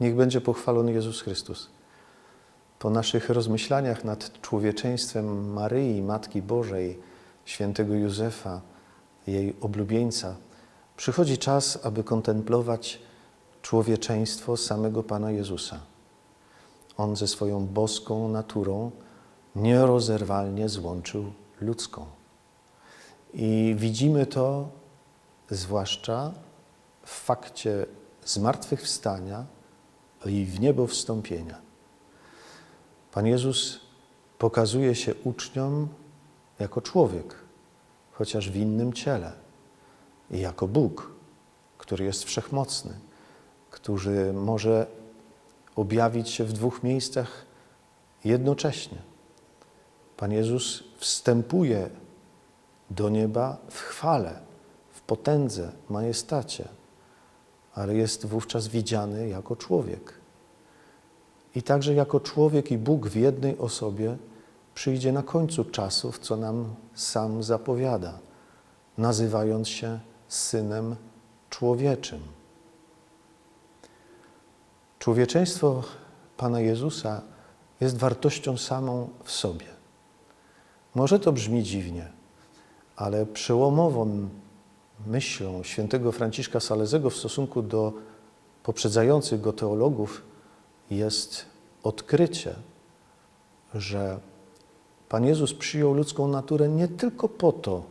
Niech będzie pochwalony Jezus Chrystus. Po naszych rozmyślaniach nad człowieczeństwem Maryi, Matki Bożej, świętego Józefa, jej oblubieńca, przychodzi czas, aby kontemplować człowieczeństwo samego Pana Jezusa. On ze swoją boską naturą nierozerwalnie złączył ludzką. I widzimy to zwłaszcza w fakcie zmartwychwstania i w niebo wstąpienia. Pan Jezus pokazuje się uczniom jako człowiek, chociaż w innym ciele, i jako Bóg, który jest wszechmocny, który może objawić się w dwóch miejscach jednocześnie. Pan Jezus wstępuje do nieba w chwale, w potędze, majestacie, ale jest wówczas widziany jako człowiek. I także jako człowiek i Bóg w jednej osobie przyjdzie na końcu czasów, co nam sam zapowiada, nazywając się Synem Człowieczym. Człowieczeństwo Pana Jezusa jest wartością samą w sobie. Może to brzmi dziwnie, ale przełomową myślą świętego Franciszka Salezego w stosunku do poprzedzających go teologów jest odkrycie, że Pan Jezus przyjął ludzką naturę nie tylko po to,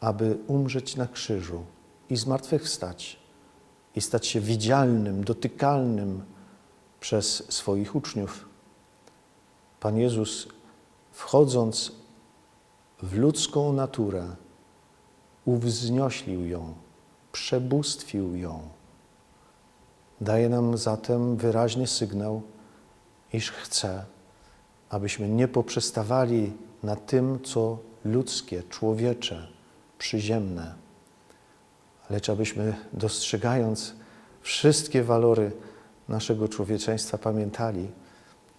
aby umrzeć na krzyżu i zmartwychwstać i stać się widzialnym, dotykalnym przez swoich uczniów. Pan Jezus, wchodząc w ludzką naturę, uwznioślił ją, przebóstwił ją. Daje nam zatem wyraźny sygnał, iż chce, abyśmy nie poprzestawali na tym, co ludzkie, człowiecze, przyziemne, lecz abyśmy dostrzegając wszystkie walory naszego człowieczeństwa pamiętali,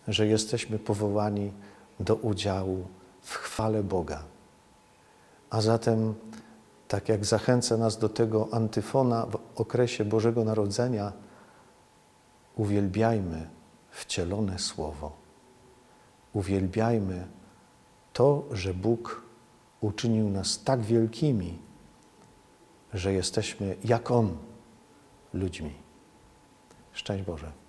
że jesteśmy powołani do udziału w chwale Boga. A zatem, tak jak zachęca nas do tego antyfona w okresie Bożego Narodzenia, uwielbiajmy wcielone Słowo. Uwielbiajmy to, że Bóg uczynił nas tak wielkimi, że jesteśmy jak On ludźmi. Szczęść Boże.